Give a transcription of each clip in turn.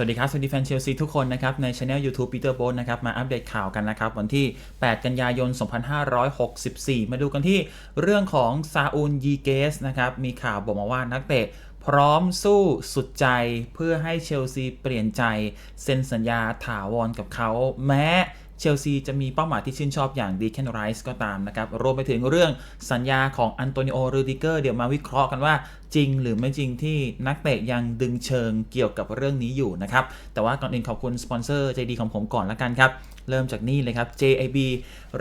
สวัสดีครับ สวัสดีแฟนเชลซีทุกคนนะครับ ในช anel YouTube Peter b o นะครับ มาอัปเดตข่าวกันนะครับ วันที่ 8 กันยายน 2564 มาดูกันที่เรื่องของซาอูลยีเกสนะครับ มีข่าวบอกมาว่านักเตะพร้อมสู้สุดใจเพื่อให้เชลซีเปลี่ยนใจ เซ็นสัญญาถาวรกับเขา แม้ เชลซีจะมีเป้าหมายที่ชื่นชอบอย่างดีแคนไรส์ก็ตามนะครับ รวมไปถึงเรื่องสัญญาของอันโตนิโอรูดิเกอร์เดี๋ยวมาวิเคราะห์กันว่าจริงหรือไม่จริงที่นักเตะยังดึงเชิงเกี่ยวกับเรื่องนี้อยู่นะครับ แต่ว่าก่อนอื่นขอบคุณสปอนเซอร์ใจดีของผมก่อนละกันครับเริ่มจากนี่เลยครับ JIB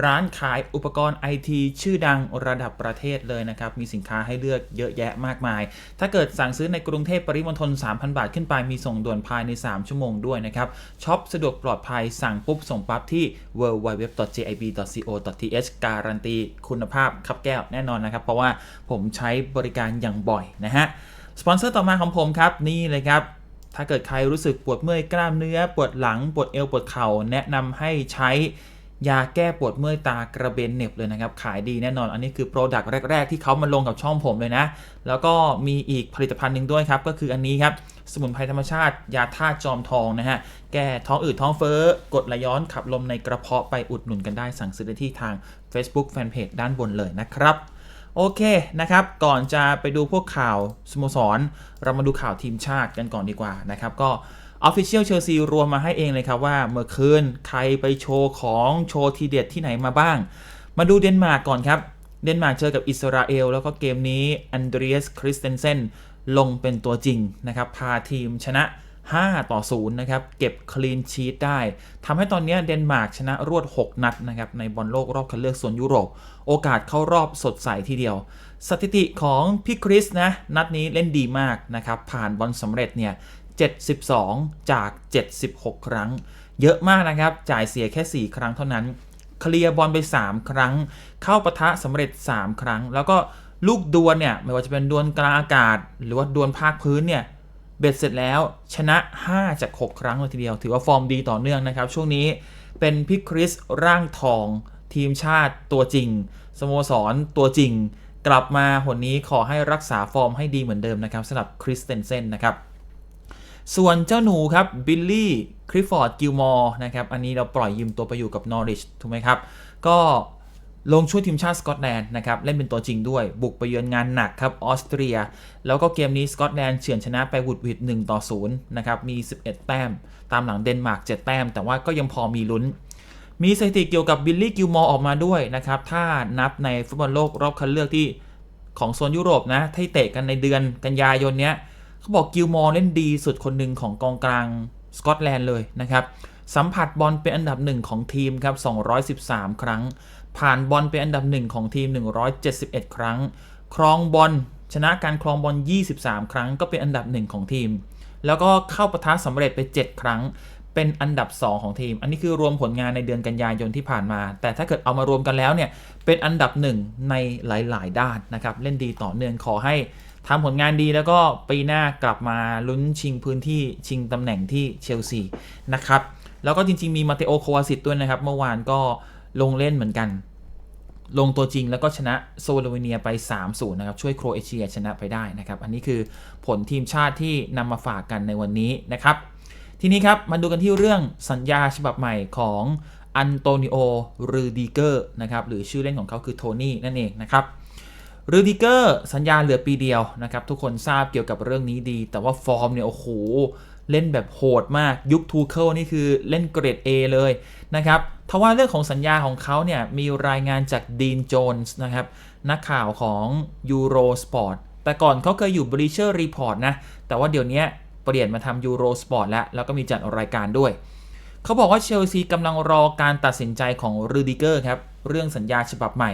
ร้านขายอุปกรณ์ IT ชื่อดังระดับประเทศเลยนะครับ มีสินค้าให้เลือกเยอะแยะมากมาย ถ้าเกิดสั่งซื้อในกรุงเทพปริมณฑล3,000 บาทขึ้นไป มีส่งด่วนภายใน 3 ชั่วโมงด้วยนะครับ ช็อปสะดวกปลอดภัย สั่งปุ๊บส่งปั๊บที่ www.jib.co.th การันตีคุณภาพคับแก้วแน่นอนนะครับ เพราะว่าผมใช้บริการอย่างบ่อยนะฮะ สปอนเซอร์ต่อมาของผมครับนี่เลยครับ ถ้าเกิดใครรู้สึกปวดเมื่อยกล้ามเนื้อ ปวดหลัง ปวดเอว ปวดเข่า แนะนำให้ใช้ยาแก้ปวดเมื่อยตากระเบนเน็บเลยนะครับ ขายดีแน่นอน อันนี้คือโปรดักต์แรก ๆ ที่เขามาลงกับช่องผมเลยนะ แล้วก็มีอีกผลิตภัณฑ์หนึ่งด้วยครับ ก็คืออันนี้ครับ สมุนไพรธรรมชาติ ยาธาตุจอมทองนะฮะ แก้ท้องอืดท้องเฟ้อกดไหลย้อนขับลมในกระเพาะไปอุดหนุนกันได้สั่งซื้อได้ที่ทาง Facebook Fanpage ด้านบนเลยนะครับ โอเคนะครับ ก่อนจะไปดูพวกข่าวสโมสร เรามาดูข่าวทีมชาติกันก่อนดีกว่านะครับ ก็ Official Chelsea รวมมาให้เองเลยครับว่าเมื่อคืนใครไปโชว์ของโชว์ทีเด็ดที่ไหนมาบ้าง มาดูเดนมาร์กก่อนครับ เดนมาร์กเจอกับอิสราเอล แล้วก็เกมนี้อันเดรียสคริสเตนเซนลงเป็นตัวจริงนะครับ พาทีมชนะ 5 ต่อ 0 นะครับ เก็บคลีนชีตได้ทำให้ตอนนี้เดนมาร์กชนะรวด 6 นัดนะครับ ในบอลโลกรอบคัดเลือกโซนยุโรป โอกาสเข้ารอบสดใสทีเดียว สถิติของพี่คริสนะ นัดนี้เล่นดีมากนะครับ ผ่านบอลสำเร็จเนี่ย 72 จาก 76 ครั้ง เยอะมากนะครับ จ่ายเสียแค่ 4 ครั้งเท่านั้น เคลียร์บอลไป 3 ครั้ง เข้าปะทะสำเร็จ 3 ครั้ง แล้วก็ลูกดวลเนี่ย ไม่ว่าจะเป็นดวลกลางอากาศ หรือว่าดวลภาคพื้นเนี่ย เบ็ดเสร็จแล้วชนะ 5 จาก 6 ครั้งเลยทีเดียว ถือว่าฟอร์มดีต่อเนื่องนะครับ ช่วงนี้เป็นพี่คริสร่างทองทีมชาติตัวจริง สโมสรตัวจริง กลับมาหนนี้ขอให้รักษาฟอร์มให้ดีเหมือนเดิมนะครับสำหรับคริสเตนเซนนะครับ ส่วนเจ้าหนูครับบิลลี่คริฟฟอร์ดกิลมอร์นะครับ อันนี้เราปล่อยยืมตัวไปอยู่กับนอริชถูกไหมครับ ก็ ลงช่วยทีมชาติสกอตแลนด์นะครับเล่นเป็นตัวจริงด้วย บุกไปเยือนงานหนักครับออสเตรีย แล้วก็เกมนี้สกอตแลนด์เฉือนชนะไปวุดวิด1ต่อ0นะครับมี 11 แต้ม ตามหลังเดนมาร์ก7แต้ม แต่ว่าก็ยังพอมีลุ้น มีสถิติเกี่ยวกับบิลลี่กิลมอร์ออกมาด้วยนะครับถ้านับในฟุตบอลโลกรอบคัดเลือกที่ของโซนยุโรปนะที่เตะกันในเดือนกันยายนเนี้ยเขาบอกกิลมอร์เล่นดีสุดคนหนึ่งของกองกลางสกอตแลนด์เลยนะครับสัมผัสบอลเป็นอันดับหนึ่งของทีมครับ213 ครั้ง ผ่านบอลเป็นอันดับหนึ่งของทีม 171 ครั้ง ครองบอลชนะการครองบอล 23 ครั้ง ก็เป็นอันดับหนึ่งของทีม แล้วก็เข้าประทะสำเร็จไป 7 ครั้ง เป็นอันดับ 2 ของทีม อันนี้คือรวมผลงานในเดือนกันยายนที่ผ่านมา แต่ถ้าเกิดเอามารวมกันแล้วเนี่ย เป็นอันดับหนึ่งในหลาย ๆ ด้านนะครับ เล่นดีต่อเนื่องขอให้ทำผลงานดีแล้วก็ปีหน้ากลับมาลุ้นชิงพื้นที่ชิงตำแหน่งที่เชลซีนะครับ แล้วก็จริง ๆ มีมาเตโอโควาซิตด้วยนะครับ เมื่อวานก็ลงเล่นเหมือนกัน ลงตัวจริงแล้วก็ชนะโซโลเวเนียไป 3-0 นะครับ ช่วยโครเอเชียชนะไปได้นะครับ อันนี้คือผลทีมชาติที่นำมาฝากกันในวันนี้นะครับ ทีนี้ครับ มาดูกันที่เรื่องสัญญาฉบับใหม่ของอันโตนิโอรูดิเกอร์นะครับ หรือชื่อเล่นของเขาคือโทนี่นั่นเองนะครับรูดิเกอร์สัญญาเหลือปีเดียวนะครับ ทุกคนทราบเกี่ยวกับเรื่องนี้ดี แต่ว่าฟอร์มเนี่ย โอ้โห เล่นแบบโหดมากยุคทูเคิลนี่คือเล่นเกรด A เลยนะครับ ทว่าเรื่องของสัญญาของเขาเนี่ยมีรายงานจากดีนโจนส์นะครับ นักข่าวของ Eurosport แต่ก่อนเขาเคยอยู่ Bleacher Report นะ แต่ว่าเดี๋ยวนี้เปลี่ยนมาทำ Eurosport แล้ว แล้วก็มีจัดรายการด้วย เขาบอกว่าเชลซีกำลังรอการตัดสินใจของรูดิเกอร์ครับ เรื่องสัญญาฉบับใหม่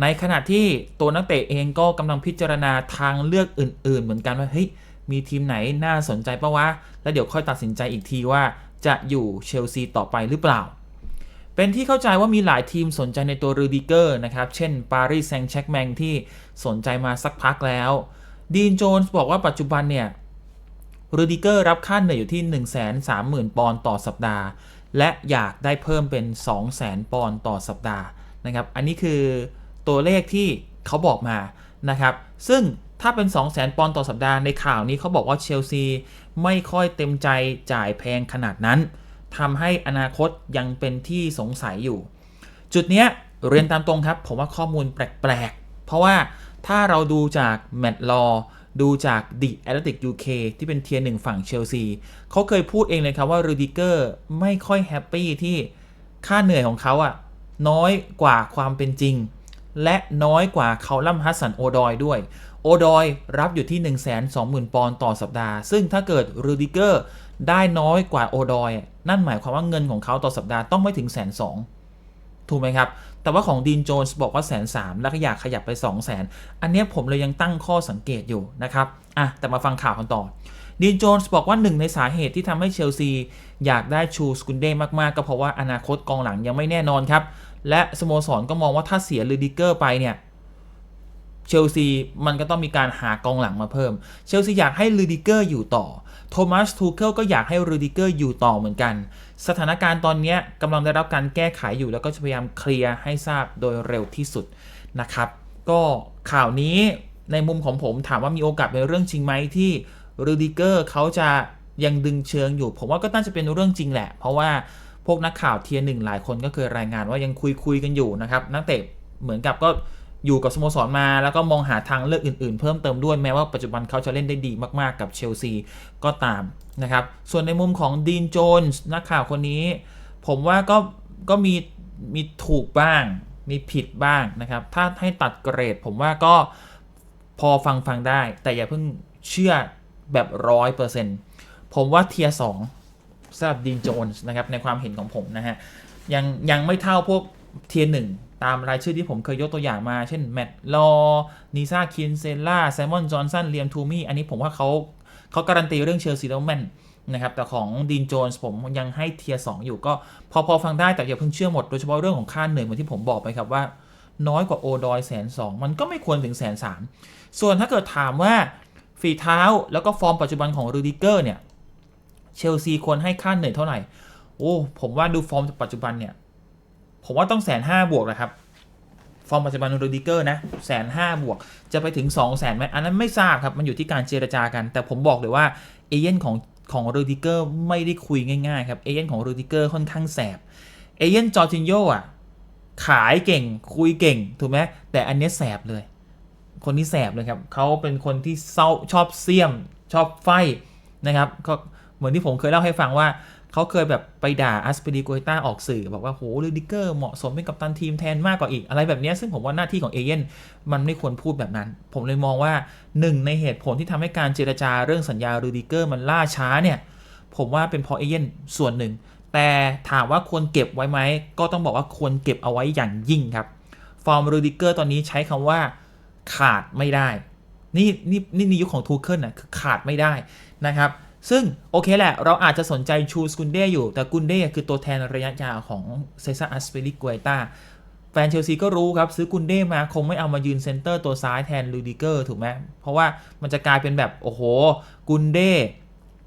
ในขณะที่ตัวนักเตะเองก็กำลังพิจารณาทางเลือกอื่น ๆ เหมือนกันว่าเฮ้ยมีทีมไหนน่าสนใจปะวะ แล้วเดี๋ยวค่อยตัดสินใจอีกทีว่าจะอยู่เชลซีต่อไปหรือเปล่า เป็นที่เข้าใจว่ามีหลายทีมสนใจในตัวรูดิเกอร์นะครับ เช่นปารีสแซงต์แชร์กแมงที่สนใจมาสักพักแล้ว ดีนโจนส์บอกว่าปัจจุบันเนี่ยรูดิเกอร์รับค่าเหนื่อยอยู่ที่ 130,000 ปอนด์ต่อสัปดาห์ และอยากได้เพิ่มเป็น 200,000 ปอนด์ต่อสัปดาห์นะครับ อันนี้คือตัวเลขที่เขาบอกมานะครับ ซึ่งถ้าเป็น 2 0 0 0 0 0 ปอนด์ต่อสัปดาห์ในข่าวนี้เขาบอกว่าเชลซีไม่ค่อยเต็มใจจ่ายแพงขนาดนั้น ทำให้อนาคตยังเป็นที่สงสัยอยู่ จุดเนี้ยเรียนตามตรงครับ ผมว่าข้อมูลแปลกๆ เพราะว่าถ้าเราดูจากแมตต์ลอดูจาก The Athletic UK ที่เป็นเทียร์หนึ่งฝั่งเชลซีเขาเคยพูดเองเลยครับว่ารูดิเกอร์ไม่ค่อยแฮปปี้ที่ค่าเหนื่อยของเขาอะน้อยกว่าความเป็นจริง และน้อยกว่าเขาลัมฮัสสันโอดอยด้วย โอดอยรับอยู่ที่ 120,000 ปอนด์ต่อสัปดาห์ ซึ่งถ้าเกิดรูดิเกอร์ได้น้อยกว่าโอดอย นั่นหมายความว่าเงินของเขาต่อสัปดาห์ต้องไม่ถึงแสนสองถูกไหมครับ แต่ว่าของดีนโจนส์บอกว่าแสนสามแล้วก็อยากขยับไป 2 0 0แสนอันนี้ผมเลยยังตั้งข้อสังเกตอยู่นะครับ อะ แต่มาฟังข่าวกันต่อ ดีนโจนส์บอกว่าหนึ่งในสาเหตุที่ทำให้เชลซี อยากได้ชูสกุนเด้มากๆ ก็เพราะว่าอนาคตกองหลังยังไม่แน่นอนครับ และสโมสรก็มองว่าถ้าเสียลูดิเกอร์ไปเนี่ย เชลซีมันก็ต้องมีการหากองหลังมาเพิ่ม เชลซีอยากให้ลูดิเกอร์อยู่ต่อ โทมัสทูเคิลก็อยากให้ลูดิเกอร์อยู่ต่อเหมือนกัน สถานการณ์ตอนนี้กำลังได้รับการแก้ไขอยู่แล้วก็จะพยายามเคลียร์ให้ทราบโดยเร็วที่สุดนะครับ ก็ข่าวนี้ในมุมของผมถามว่ามีโอกาสเป็นเรื่องจริงไหมที่รูดิเกอร์เขาจะยังดึงเชิงอยู่ ผมว่าก็น่าจะเป็นเรื่องจริงแหละ เพราะว่าพวกนักข่าวเทียร์หนึ่งหลายคนก็เคยรายงานว่ายังคุยคุยกันอยู่นะครับนักเตะเหมือนกับก็ อยู่กับสโมสรมา แล้วก็มองหาทางเลือกอื่นๆ เพิ่มเติมด้วยแม้ว่าปัจจุบันเขาจะเล่นได้ดีมากๆกับเชลซีก็ตามนะครับ ส่วนในมุมของดีนโจนส์นักข่าวคนนี้ ผมว่าก็ก็มีมีถูกบ้าง มีผิดบ้างนะครับ ถ้าให้ตัดเกรด ผมว่าก็พอฟังฟังได้ แต่อย่าเพิ่งเชื่อแบบร้อยเปอร์เซ็นต์ผมว่าเทียสองสำหรับดีนโจนส์นะครับในความเห็นของผมนะฮะยังยังไม่เท่าพวก เทียหนึ่งตามรายชื่อที่ผมเคยยกตัวอย่างมา เช่น แมตต์ลอนิซาคินเซล่าแซมมอน จอห์นสันเลียม ทูมี่ อันนี้ผมว่าเขาเขาการันตีเรื่องเชลซีแล้วแมนนะครับ แต่ของดีนโจนส์ผมยังให้เทียร์สอยู่ก็พอพอฟังได้แต่อย่าเพิ่งเชื่อหมด โดยเฉพาะเรื่องของค่าเหนื่อยเหมือนที่ผมบอกไปครับว่า น้อยกว่าโอดอยแสนสองมันก็ไม่ควรถึงแสนสามส่วนถ้าเกิดถามว่าฝีเท้าแล้วก็ฟอร์มปัจจุบันของรูดิเกอร์เนี่ยเชลซีควรให้ค่าเหนื่อยเท่าไหร่โอ้ผมว่าดูฟอร์มปัจจุบันเนี่ย ผมว่าต้องแสนห้าบวกนะครับ ฟอร์มปัจจุบันโรดิเกอร์นะแสนห้าบวก จะไปถึง2องแสนไหมอันนั้นไม่ทราบครับ มันอยู่ที่การเจรจากัน แต่ผมบอกเลยว่าเอเย่นของของโรดิเกอร์ไม่ได้คุยง่ายๆครับเอเย่นของโรดิเกอร์ค่อนข้างแสบเอเย่นจอร์จินโยอะขายเก่งคุยเก่ง ถูกไหมแต่อันนี้แสบเลย คนที่แสบเลยครับเขาเป็นคนที่เศร้าชอบเสี่ยม ชอบไฟนะครับก็เหมือนที่ผมเคยเล่าให้ฟังว่า เขาเคยแบบไปด่าอัสเปริโกต้าออกสื่อ บอกว่าโหลูดิเกอร์เหมาะสมเป็นกัปตันทีมแทนมากกว่าอีกอะไรแบบนี้ ซึ่งผมว่าหน้าที่ของเอเย่นมันไม่ควรพูดแบบนั้น ผมเลยมองว่าหนึ่งในเหตุผลที่ทำให้การเจรจาเรื่องสัญญาลูดิเกอร์มันล่าช้าเนี่ย ผมว่าเป็นเพราะเอเย่นส่วนหนึ่ง แต่ถามว่าควรเก็บไว้ไหมก็ต้องบอกว่าควรเก็บเอาไว้อย่างยิ่งครับฟอร์มลูดิเกอร์ตอนนี้ใช้คำว่าขาดไม่ได้ นี่นี่นี่ในยุคของทูเคิลนะคือขาดไม่ได้นะครับ ซึ่งโอเคแหละ เราอาจจะสนใจชูสกุนเด้อยู่ แต่กุนเด้คือตัวแทนระยะยาวของเซซ่าอัสเปริกวยตาแฟนเชลซีก็รู้ครับ ซื้อกุนเด้มาคงไม่เอามายืนเซนเตอร์ตัวซ้ายแทนลูดิเกอร์ถูกไหมเพราะว่ามันจะกลายเป็นแบบ โอ้โห กุนเด้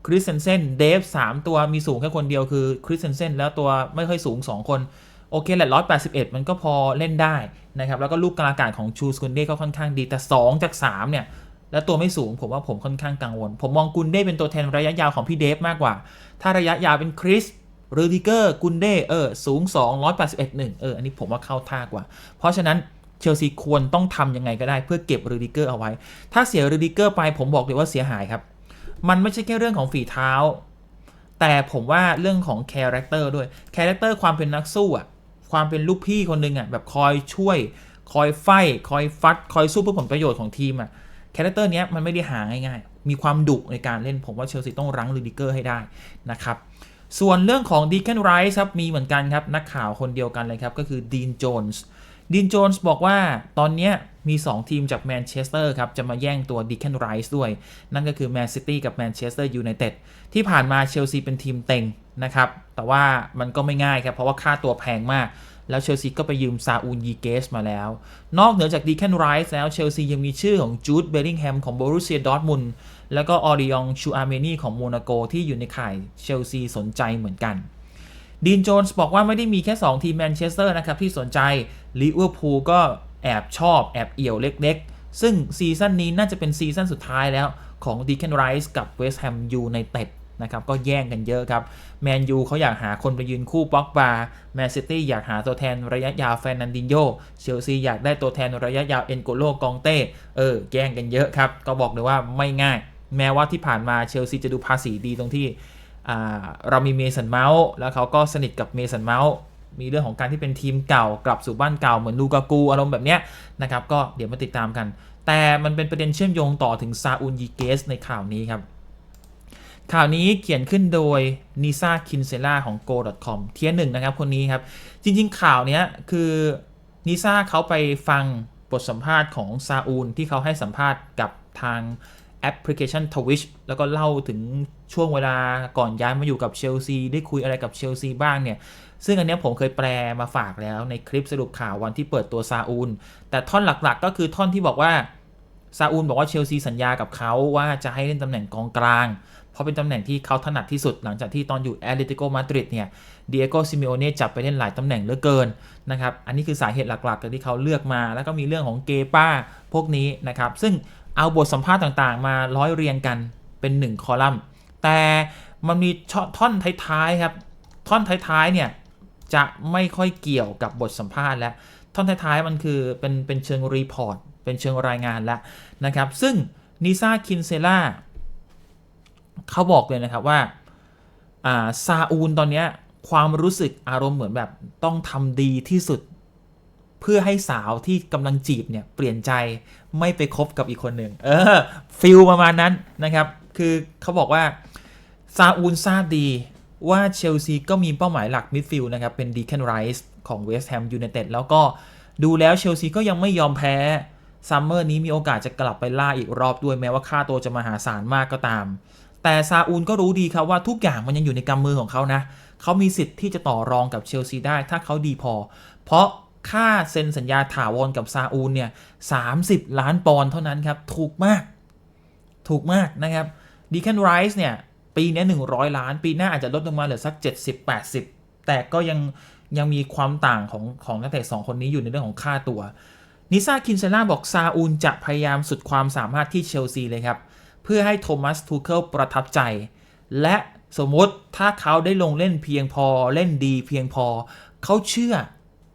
คริสเซนเซนเดฟสามตัวมีสูงแค่คนเดียวคือคริสเซนเซนแล้วตัวไม่ค่อยสูง 2 คน โอเคแหละ181มันก็พอเล่นได้นะครับ แล้วก็ลูกกลางอากาศของชูสกุนเด้ก็ค่อนข้างดีแต่ 2 จาก 3 เนี่ย และตัวไม่สูงผมว่าผมค่อนข้างกังวล ผมมองกุนเด้เป็นตัวแทนระยะยาวของพี่เดฟมากกว่า ถ้าระยะยาวเป็นคริสเรดิเกอร์กุนเด้เออสูง 2 181 1เอออันนี้ผมว่าเข้าท่ากว่า เพราะฉะนั้นเชลซีควรต้องทำยังไงก็ได้เพื่อเก็บเรดิเกอร์เอาไว้ ถ้าเสียเรดิเกอร์ไปผมบอกเลยว่าเสียหายครับ มันไม่ใช่แค่เรื่องของฝีเท้า แต่ผมว่าเรื่องของคาแรคเตอร์ด้วยคาแรคเตอร์ความเป็นนักสู้อะความเป็นลูกพี่คนหนึ่งอะแบบคอยช่วย คอยไฟคอยฟัด คอยสู้เพื่อผลประโยชน์ของทีมอะ คาแรคเตอร์นี้มันไม่ได้หาง่ายๆ มีความดุในการเล่นผมว่าเชลซีต้องรั้งลูดิเกอร์ให้ได้นะครับส่วนเรื่องของดีแคนไรส์ครับมีเหมือนกันครับ นักข่าวคนเดียวกันเลยครับก็คือดีนโจนส์ดีนโจนส์บอกว่าตอนนี้มี 2 ทีมจากแมนเชสเตอร์ครับ จะมาแย่งตัวดีแคนไรส์ด้วย นั่นก็คือแมนซิตี้กับแมนเชสเตอร์ยูไนเต็ดที่ผ่านมาเชลซีเป็นทีมเต็งนะครับ แต่ว่ามันก็ไม่ง่ายครับ เพราะว่าค่าตัวแพงมาก แล้วเชลซีก็ไปยืมซาอูนยีเกสมาแล้ว นอกเหนือจากดีแคนไรส์แล้วเชลซียังมีชื่อของจูดเบลลิงแฮมของโบรุเซียดอร์ทมุนแล้วก็ออริองชูอาเมนีของโมนาโกที่อยู่ในข่ายเชลซีสนใจเหมือนกันดีนโจนส์บอกว่าไม่ได้มีแค่ 2 ทีมแมนเชสเตอร์นะครับที่สนใจลิเวอร์พูลก็แอบชอบแอบเอี่ยวเล็กๆ ซึ่งซีซั่นนี้น่าจะเป็นซีซั่นสุดท้ายแล้วของดี c คนไรส์กับเวสต์แฮมยูไนเต็ด นะครับก็แย่งกันเยอะครับแมนยูเขาอยากหาคนไปยืนคู่ป็อกบาแมนซิตี้อยากหาตัวแทนระยะยาวแฟนนันดินโยเชลซีอยากได้ตัวแทนระยะยาวเอ็นโกโลกองเต้เออแย่งกันเยอะครับ ก็บอกเลยว่าไม่ง่าย แม้ว่าที่ผ่านมาเชลซีจะดูภาษีดีตรงที่เรามีเมสันเมาส์แล้วเขาก็สนิทกับเมสันเมาส์มีเรื่องของการที่เป็นทีมเก่ากลับสู่บ้านเก่าเหมือนลูกากูอารมณ์แบบเนี้ยนะครับก็เดี๋ยวมาติดตามกัน แต่มันเป็นประเด็นเชื่อมโยงต่อถึงซาอุลยีเกสในข่าวนี้ครับ ข่าวนี้เขียนขึ้นโดยนิซาคินเซล่าของ go.com เทียหนึ่งนะครับคนนี้ครับ จริงๆ ข่าวนี้คือนิซาเขาไปฟังบทสัมภาษณ์ของซาอูลที่เขาให้สัมภาษณ์กับทางแอปพลิเคชัน Twitch แล้วก็เล่าถึงช่วงเวลาก่อนย้ายมาอยู่กับเชลซีได้คุยอะไรกับเชลซีบ้างเนี่ย ซึ่งอันนี้ผมเคยแปลมาฝากแล้วในคลิปสรุปข่าววันที่เปิดตัวซาอูล แต่ท่อนหลักๆ ก็คือท่อนที่บอกว่าซาอูลบอกว่าเชลซีสัญญากับเขาว่าจะให้เล่นตำแหน่งกองกลาง เพราะเป็นตำแหน่งที่เขาถนัดที่สุดหลังจากที่ตอนอยู่แอตเลติโกมาดริดเนี่ยเดียโกซิเมโอเน่จับไปเล่นหลายตำแหน่งเหลือเกินนะครับอันนี้คือสาเหตุหลักๆที่เขาเลือกมา แล้วก็มีเรื่องของเกป้าพวกนี้นะครับซึ่งเอาบทสัมภาษณ์ต่างๆ มาร้อยเรียงกันเป็นหนึ่งคอลัมน์ แต่มันมีท่อนท้ายๆครับท่อนท้ายๆเนี่ยจะไม่ค่อยเกี่ยวกับบทสัมภาษณ์แล้วท่อนท้ายๆมันคือเป็นเป็นเชิงรีพอร์ตเป็นเชิงรายงานแล้วนะครับซึ่งนิซาคินเซล่า เขาบอกเลยนะครับว่าซาอูลตอนนี้ความรู้สึกอารมณ์เหมือนแบบต้องทำดีที่สุด เพื่อให้สาวที่กำลังจีบเนี่ยเปลี่ยนใจไม่ไปคบกับอีกคนหนึ่งเออฟิลประมาณนั้นนะครับ คือเขาบอกว่าซาอูลทราบดีว่าเชลซีก็มีเป้าหมายหลักมิดฟิลด์นะครับ เป็นดีแคนไรส์ของเวสต์แฮมยูไนเต็ดแล้วก็ดูแล้วเชลซีก็ยังไม่ยอมแพ้ ซัมเมอร์นี้มีโอกาสจะกลับไปล่าอีกรอบด้วยแม้ว่าค่าตัวจะมหาศาลมากก็ตาม แต่ซาอูลก็รู้ดีครับว่าทุกอย่างมันยังอยู่ในกำมือของเขานะ เขามีสิทธิ์ที่จะต่อรองกับเชลซีได้ถ้าเขาดีพอ เพราะค่าเซ็นสัญญาถาวรกับซาอูลเนี่ย30ล้านปอนด์เท่านั้นครับ ถูกมาก ถูกมากนะครับดีแคนไรส์เนี่ย ปีนี้ 100 ล้าน ปีหน้าอาจจะลดลงมาเหลือสัก 70-80 แต่ก็ยังยังมีความต่างของของนักเตะสองคนนี้อยู่ในเรื่องของค่าตัวนิซาคินเซล่าบอกซาอูลจะพยายามสุดความสามารถที่เชลซีเลยครับ เพื่อให้โทมัสทูเคิลประทับใจ และสมมติถ้าเขาได้ลงเล่นเพียงพอเล่นดีเพียงพอ เขาเชื่อ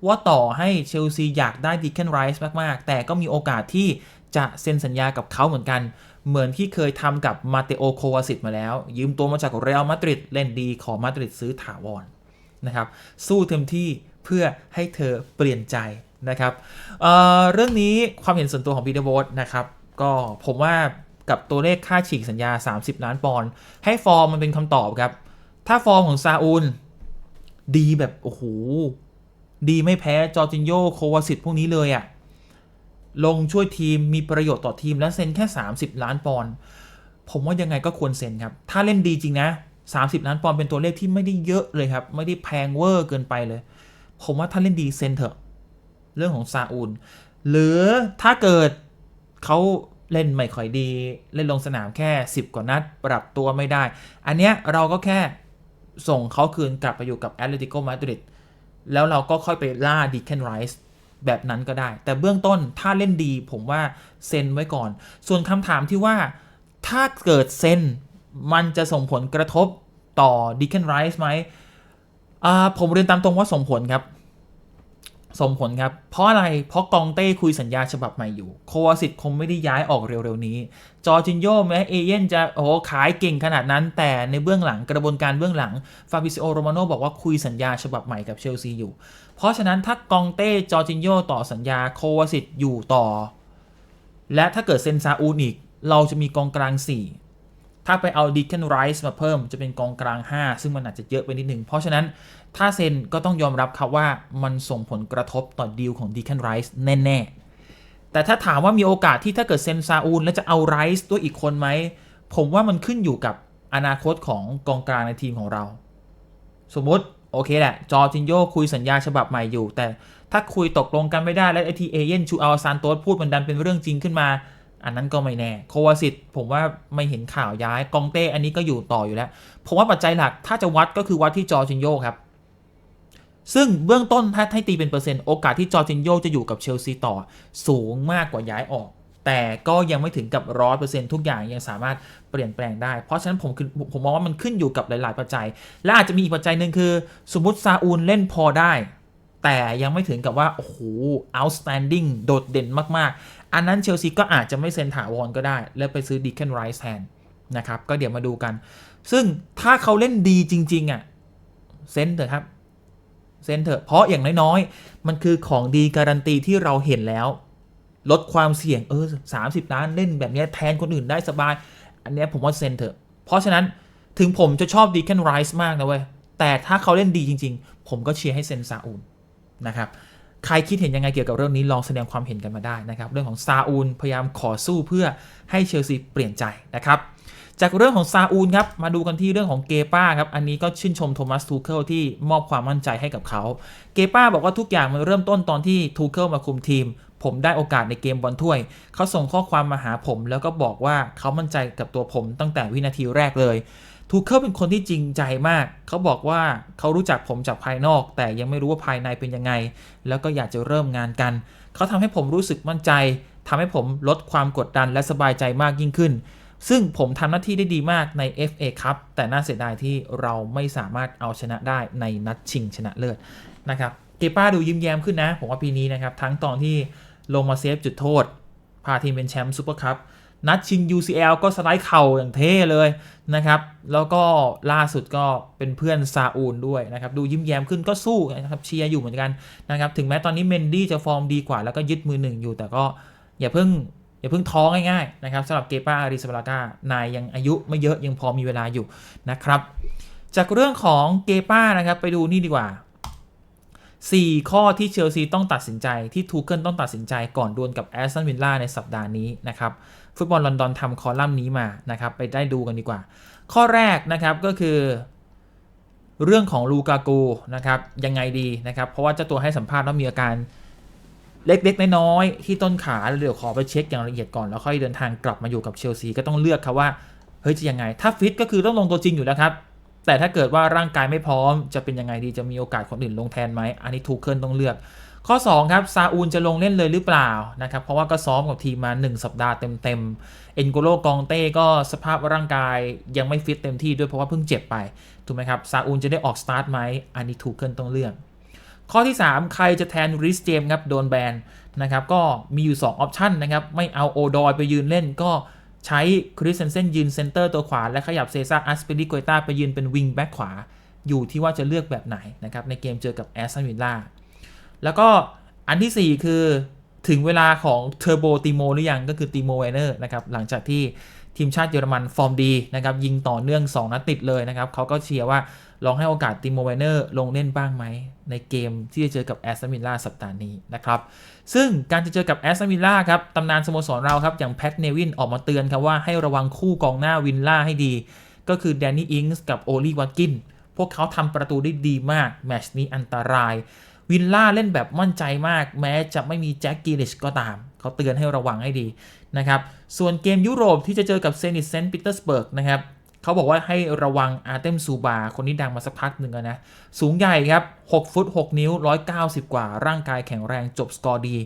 ว่าต่อให้เชลซีอยากได้ดิคเคนไรส์มาก ๆ แต่ก็มีโอกาสที่จะเซ็นสัญญากับเขาเหมือนกัน เหมือนที่เคยทำกับมาเตโอโควาซิตมาแล้ว ยืมตัวมาจากเรอัลมาดริดเล่นดีขอมาดริดซื้อถาวรนะครับ สู้เต็มที่เพื่อให้เธอเปลี่ยนใจนะครับเเรื่องนี้ความเห็นส่วนตัวของปีเตอร์โบสนะครับ ก็ผมว่า กับตัวเลขค่าฉีกสัญญา 30 ล้านปอนด์ให้ฟอร์มมันเป็นคำตอบครับ ถ้าฟอร์มของซาอุลดีแบบ โอ้โห ดีไม่แพ้จอร์จินโยโควาสิตพวกนี้เลยอะลงช่วยทีมมีประโยชน์ต่อทีมและเซ็นแค่ 30 ล้านปอนด์ผมว่ายังไงก็ควรเซ็นครับ ถ้าเล่นดีจริงนะ 30 ล้านปอนด์เป็นตัวเลขที่ไม่ได้เยอะเลยครับ ไม่ได้แพงเวอร์เกินไปเลย ผมว่าถ้าเล่นดีเซ็นเถอะ เรื่องของซาอุลหรือถ้าเกิดเขา เล่นไม่ค่อยดี เล่นลงสนามแค่ 10 กว่านัด ปรับตัวไม่ได้ อันเนี้ยเราก็แค่ส่งเขาคืนกลับไปอยู่กับแอตเลติโกมาดริดแล้วเราก็ค่อยไปล่าดีแคนไรส์แบบนั้นก็ได้ แต่เบื้องต้นถ้าเล่นดีผมว่าเซ็นไว้ก่อน ส่วนคำถามที่ว่าถ้าเกิดเซ็นมันจะส่งผลกระทบต่อดีแคนไรส์ไหมผมเรียนตามตรงว่าส่งผลครับ ส่งผลครับ เพราะอะไร เพราะกองเต้คุยสัญญาฉบับใหม่อยู่ โควาสิตคงไม่ได้ย้ายออกเร็วๆนี้ จอร์จินโยแม้เอเย่นจะโอ้ขายเก่งขนาดนั้น แต่ในเบื้องหลังกระบวนการเบื้องหลัง ฟาบิซิโอโรมาโนบอกว่าคุยสัญญาฉบับใหม่กับเชลซีอยู่ เพราะฉะนั้นถ้ากองเต้จอร์จินโยต่อสัญญาโควาสิตอยู่ต่อ และถ้าเกิดเซนซาอูนอีก เราจะมีกองกลาง4 ถ้าไปเอาดิเคนไรส์มาเพิ่มจะเป็นกองกลาง 5 ซึ่งมันอาจจะเยอะไปนิดหนึ่ง เพราะฉะนั้นถ้าเซ็นก็ต้องยอมรับครับว่ามันส่งผลกระทบต่อดีลของดีแคนไรส์แน่ ๆ แต่ถ้าถามว่ามีโอกาสที่ถ้าเกิดเซ็นซาอูลแล้วจะเอาไรส์ด้วยอีกคนไหม ผมว่ามันขึ้นอยู่กับอนาคตของกองกลางในทีมของเรา สมมติโอเคแหละ จอร์จินโยคุยสัญญาฉบับใหม่อยู่ แต่ถ้าคุยตกลงกันไม่ได้แล้วไอทีเอเย่นชูอัลซานโตสพูดมันดันเป็นเรื่องจริงขึ้นมา อันนั้นก็ไม่แน่ โควาสิตผมว่าไม่เห็นข่าวย้าย กองเต้อันนี้ก็อยู่ต่ออยู่แล้ว ผมว่าปัจจัยหลักถ้าจะวัดก็คือวัดที่จอร์จินโยครับ ซึ่งเบื้องต้นถ้าให้ตีเป็นเปอร์เซ็นต์โอกาสที่จอร์จินโยจะอยู่กับเชลซีต่อ สูงมากกว่าย้ายออก แต่ก็ยังไม่ถึงกับร้อยเปอร์เซ็นต์ทุกอย่างยังสามารถเปลี่ยนแปลงได้ เพราะฉะนั้นผมคือผมมองว่ามันขึ้นอยู่กับหลาย ๆ ปัจจัย และอาจจะมีอีกปัจจัยหนึ่งคือ สมมติซาอูลเล่นพอได้แต่ยังไม่ถึงกับว่า โอ้โห outstanding โดดเด่นมากๆ อันนั้นเชลซีก็อาจจะไม่เซ็นถาวรก็ได้ แล้วไปซื้อดิเคนไรส์แทนนะครับ ก็เดี๋ยวมาดูกัน ซึ่งถ้าเขาเล่นดีจริง ๆ อะ เซ็นเถอะครับ เซ็นเถอะ เพราะอย่างน้อยๆ มันคือของดีการันตีที่เราเห็นแล้ว ลดความเสี่ยงเออสามสิบล้านเล่นแบบนี้แทนคนอื่นได้สบาย อันเนี้ยผมว่าเซ็นเถอะ เพราะฉะนั้นถึงผมจะชอบดีแคนไรส์มากนะเว้ยแต่ถ้าเขาเล่นดีจริง ๆ ผมก็เชียร์ให้เซ็นซาอูลนะครับ ใครคิดเห็นยังไงเกี่ยวกับเรื่องนี้ลองแสดงความเห็นกันมาได้นะครับ เรื่องของซาอูลพยายามขอสู้เพื่อให้เชลซีเปลี่ยนใจนะครับจากเรื่องของซาอูลครับมาดูกันที่เรื่องของเกป้าครับอันนี้ก็ชื่นชมโทมัสทูเคิลที่มอบความมั่นใจให้กับเขา เกป้าบอกว่าทุกอย่างมันเริ่มต้นตอนที่ทูเคิลมาคุมทีม ผมได้โอกาสในเกมบอลถ้วย เขาส่งข้อความมาหาผม แล้วก็บอกว่าเขามั่นใจกับตัวผมตั้งแต่วินาทีแรกเลยทูเคิลเป็นคนที่จริงใจมาก เขาบอกว่าเขารู้จักผมจากภายนอก แต่ยังไม่รู้ว่าภายในเป็นยังไง แล้วก็อยากจะเริ่มงานกัน เขาทำให้ผมรู้สึกมั่นใจทำให้ผมลดความกดดันและสบายใจมากยิ่งขึ้น ซึ่งผมทำหน้าที่ได้ดีมากใน FA ครับแต่น่าเสียดายที่เราไม่สามารถเอาชนะได้ในนัดชิงชนะเลิศนะครับ เกป้าดูยิ้มแย้มขึ้นนะ ผมว่าปีนี้นะครับ ทั้งตอนที่ ลงมาเซฟจุดโทษ พาทีมเป็นแชมป์ซูเปอร์คัพนัดชิง UCL ก็สไลด์เข่าอย่างเท่เลยนะครับ แล้วก็ล่าสุดก็เป็นเพื่อนซาอูลด้วยนะครับ ดูยิ้มแย้มขึ้นก็สู้นะครับเชียร์อยู่เหมือนกันนะครับ ถึงแม้ตอนนี้เมนดี้จะฟอร์มดีกว่า แล้วก็ยึดมือหนึ่งอยู่ แต่ก็อย่าเพิ่งอย่าเพิ่งท้องง่ายๆนะครับสำหรับเกป้าอาริสบาลากานายยังอายุไม่เยอะยังพอมีเวลาอยู่นะครับ จากเรื่องของเกป้านะครับไปดูนี่ดีกว่า 4 ข้อที่เชลซีต้องตัดสินใจที่ทูเกิลต้องตัดสินใจก่อนดวลกับแอสตันวิลล่าในสัปดาห์นี้นะครับฟุตบอลลอนดอนทำคอลัมน์นี้มานะครับไปได้ดูกันดีกว่า ข้อแรกนะครับก็คือ เรื่องของลูกากูนะครับยังไงดีนะครับเพราะว่าเจ้าตัวให้สัมภาษณ์ว่ามีอาการเล็กๆน้อยๆที่ต้นขาเดี๋ยวขอไปเช็คอย่างละเอียดก่อนแล้วค่อยเดินทางกลับมาอยู่กับเชลซีก็ต้องเลือกครับว่าเฮ้ยจะยังไง ถ้าฟิตก็คือต้องลงตัวจริงอยู่แล้วครับ แต่ถ้าเกิดว่าร่างกายไม่พร้อมจะเป็นยังไงดีจะมีโอกาสคนอื่นลงแทนไหมอันนี้ทูเคิลต้องเลือกข้อ 2 ครับ ซาอูลจะลงเล่นเลยหรือเปล่านะครับ เพราะว่าก็ซ้อมกับทีมมา 1 สัปดาห์เต็มๆ เอ็นโกโลกองเต้ก็สภาพร่างกายยังไม่ฟิตเต็มที่ด้วยเพราะว่าเพิ่งเจ็บไป ถูกไหมครับ ซาอูลจะได้ออกสตาร์ทไหมอันนี้ถูกเกินต้องเลือก ข้อที่ 3 ใครจะแทนริสเจมครับ โดนแบนนะครับ ก็มีอยู่ 2 ออปชันนะครับ ไม่เอาโอดอยไปยืนเล่นก็ ใช้คริสเซนเซนยืนเซนเตอร์ตัวขวา และขยับเซซ่าอัสเปริโกตาไปยืนเป็นวิงแบ็กขวา อยู่ที่ว่าจะเลือกแบบไหนนะครับ ในเกมเจอกับแอสตันวิลล่าแล้วก็อันที่ 4 คือถึงเวลาของเทอร์โบติโมหรือยังก็คือติโมเวเนอร์นะครับ หลังจากที่ทีมชาติเยอรมันฟอร์มดีนะครับ ยิงต่อเนื่อง 2 นัดติดเลยนะครับเขาก็เชียร์ว่า ลองให้โอกาสติโมเวเนอร์ลงเล่นบ้างไหม ในเกมที่จะเจอกับแอสตันวิลล่าสัปดาห์นี้นะครับ ซึ่งการจะเจอกับแอสตันวิลล่าครับตำนานสโมสรเราครับ อย่างแพทเนวินออกมาเตือนครับว่าให้ระวังคู่กองหน้าวินล่าให้ดี ก็คือแดนนี่อิงส์กับโอลีวัตกินพวกเขาทำประตูได้ดีมากแมชนี้อันตราย วินล่าเล่นแบบมั่นใจมาก แม้จะไม่มีแจ็คกิลิชก็ตาม เขาเตือนให้ระวังให้ดีนะครับส่วนเกมยุโรปที่จะเจอกับเซนิตเซนต์ปีเตอร์สเบิร์กนะครับ เขาบอกว่าให้ระวังอาร์เตมซูบา คนนี้ดังมาสักพักหนึ่งแล้วนะ สูงใหญ่ครับ 6 ฟุต 6 นิ้ว 190 กว่า ร่างกายแข็งแรงจบสกอร์ดี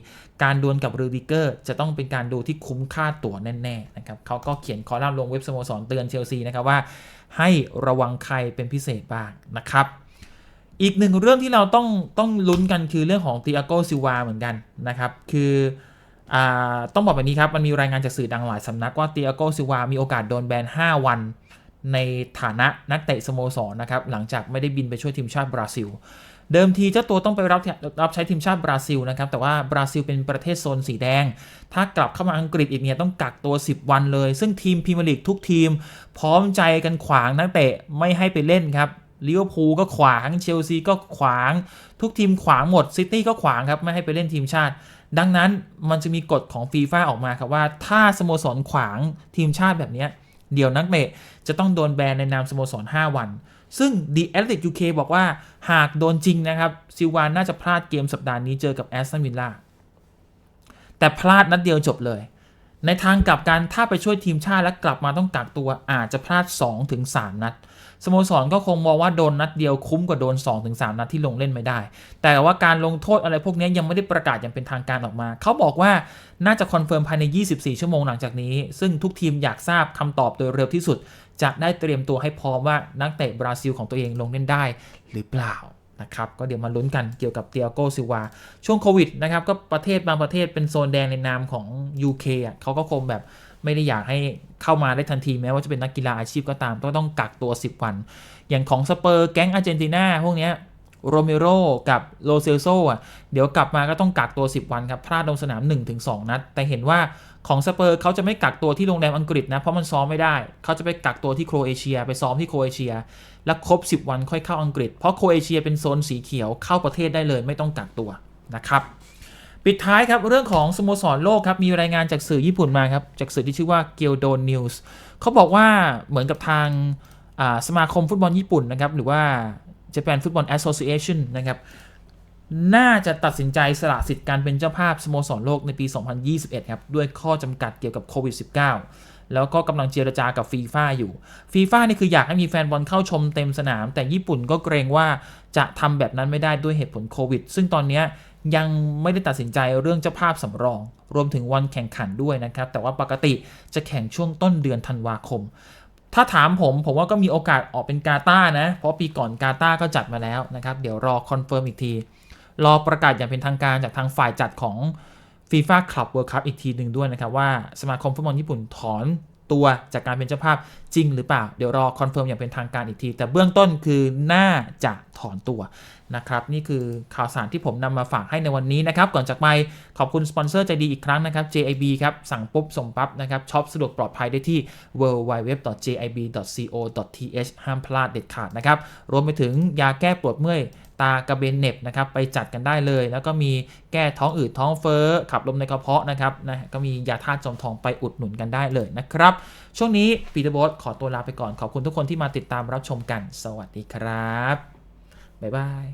การดวลกับรูดิเกอร์ จะต้องเป็นการดูที่คุ้มค่าตั๋วแน่ๆนะครับเขาก็เขียนคอลัมน์ลงเว็บสโมสรเตือนเชลซีนะครับว่า ให้ระวังใครเป็นพิเศษบ้างนะครับอีกหนึ่งเรื่องที่เราต้องต้องลุ้นกันคือเรื่องของติอาโกซิวาเหมือนกันนะครับคือต้องบอกแบบนี้ครับ มันมีรายงานจากสื่อดังหลายสำนักว่าติอาโกซิวามีโอกาสโดนแบน 5 วัน ในฐานะนักเตะสโมสรนะครับ หลังจากไม่ได้บินไปช่วยทีมชาติบราซิล เดิมทีเจ้าตัวต้องไปรับรับใช้ทีมชาติบราซิลนะครับ แต่ว่าบราซิลเป็นประเทศโซนสีแดง ถ้ากลับเข้ามาอังกฤษอีกเนี่ยต้องกักตัว 10 วันเลย ซึ่งทีมพรีเมียร์ลีกทุกทีม พร้อมใจกันขวางนักเตะไม่ให้ไปเล่นครับลิเวอร์พูลก็ขวางเชลซีก็ขวาง ทุกทีมขวางหมดซิตี้ก็ขวางครับไม่ให้ไปเล่นทีมชาติ ดังนั้นมันจะมีกฎของฟีฟ่าออกมาครับว่า ถ้าสโมสรขวางทีมชาติแบบนี้ เดี๋ยวนักเตะจะต้องโดนแบนในนามสโมสร 5 วัน ซึ่ง The Athletic UK บอกว่าหากโดนจริงนะครับซิวานน่าจะพลาดเกมสัปดาห์นี้เจอกับแอสตันวิลล่าแต่พลาดนัดเดียวจบเลย ในทางกลับกันถ้าไปช่วยทีมชาติและกลับมาต้องกักตัวอาจจะพลาด 2-3 นัด สโมสรก็คงมองว่าโดนนัดเดียวคุ้มกว่าโดน 2-3 นัดที่ลงเล่นไม่ได้ แต่ว่าการลงโทษอะไรพวกนี้ยังไม่ได้ประกาศอย่างเป็นทางการออกมา เขาบอกว่าน่าจะคอนเฟิร์มภายใน 24 ชั่วโมงหลังจากนี้ ซึ่งทุกทีมอยากทราบคำตอบโดยเร็วที่สุด จะได้เตรียมตัวให้พร้อมว่านักเตะบราซิลของตัวเองลงเล่นได้หรือเปล่านะครับก็เดี๋ยวมาลุ้นกันเกี่ยวกับเตียโกซิวา ช่วงโควิดนะครับก็ประเทศบางประเทศเป็นโซนแดงในนามของ UK อะเขาก็คงแบบ ไม่ได้อยากให้เข้ามาได้ทันทีแม้ว่าจะเป็นนักกีฬาอาชีพก็ตามก็ต้องกักตัว 10 วัน อย่างของสเปอร์แก๊งอาร์เจนตินาพวกเนี้ยโรเมโรกับโลเซลโซอะเดี๋ยวกลับมาก็ต้องกักตัว 10 วันครับพลาดลงสนาม 1-2 นัด แต่เห็นว่าของสเปอร์เขาจะไม่กักตัวที่โรงแรมอังกฤษนะเพราะมันซ้อมไม่ได้ เขาจะไปกักตัวที่โครเอเชีย ไปซ้อมที่โครเอเชีย แล้วครบ 10 วันค่อยเข้าอังกฤษ เพราะโครเอเชียเป็นโซนสีเขียวเข้าประเทศได้เลยไม่ต้องกักตัวนะครับ ปิดท้ายครับเรื่องของสโมสรโลกครับมีรายงานจากสื่อญี่ปุ่นมาครับจากสื่อที่ชื่อว่าเกียวโดนนิวส์เขาบอกว่าเหมือนกับทางสมาคมฟุตบอลญี่ปุ่นนะครับหรือว่า Japan Football Association นะครับน่าจะตัดสินใจสละสิทธิ์การเป็นเจ้าภาพสโมสรโลกในปี 2021 ครับ ด้วยข้อจำกัดเกี่ยวกับโควิด -19 แล้วก็กำลังเจรจากับฟีฟ่าอยู่ฟีฟ่านี่คืออยากให้มีแฟนบอลเข้าชมเต็มสนาม แต่ญี่ปุ่นก็เกรงว่าจะทำแบบนั้นไม่ได้ด้วยเหตุผลโควิด ซึ่งตอนนี้ยังไม่ได้ตัดสินใจเรื่องเจ้าภาพสำรอง รวมถึงวันแข่งขันด้วยนะครับ แต่ว่าปกติจะแข่งช่วงต้นเดือนธันวาคม ถ้าถามผมผมว่าก็มีโอกาสออกเป็นกาตานะ เพราะปีก่อนกาตาก็จัดมาแล้วนะครับ เดี๋ยวรอคอนเฟิร์มอีกที รอประกาศอย่างเป็นทางการจากทางฝ่ายจัดของ FIFA Club World Cup อีกทีหนึ่งด้วยนะครับ ว่าสมาคมฟุตบอลญี่ปุ่นถอนตัวจากการเป็นเจ้าภาพจริงหรือเปล่า เดี๋ยวรอคอนเฟิร์มอย่างเป็นทางการอีกที แต่เบื้องต้นคือน่าจะถอนตัวนะครับ นี่คือข่าวสารที่ผมนำมาฝากให้ในวันนี้นะครับ ก่อนจากไปขอบคุณสปอนเซอร์ใจดีอีกครั้งนะครับ JIB ครับ สั่งปุ๊บ ส่งปั๊บนะครับช็อปสะดวกปลอดภัยได้ที่ www.jib.co.th ห้ามพลาดเด็ดขาดนะครับรวมไปถึงยาแก้ปวดเมื่อย ตากระเบนเน็บนะครับไปจัดกันได้เลย แล้วก็มีแก้ท้องอืดท้องเฟ้อขับลมในกระเพาะนะครับนะก็มียาธาตุจอมทองไปอุดหนุนกันได้เลยนะครับ ช่วงนี้ปีเตอร์บอสขอตัวลาไปก่อนขอบคุณทุกคนที่มาติดตามรับชมกัน สวัสดีครับบ๊ายบาย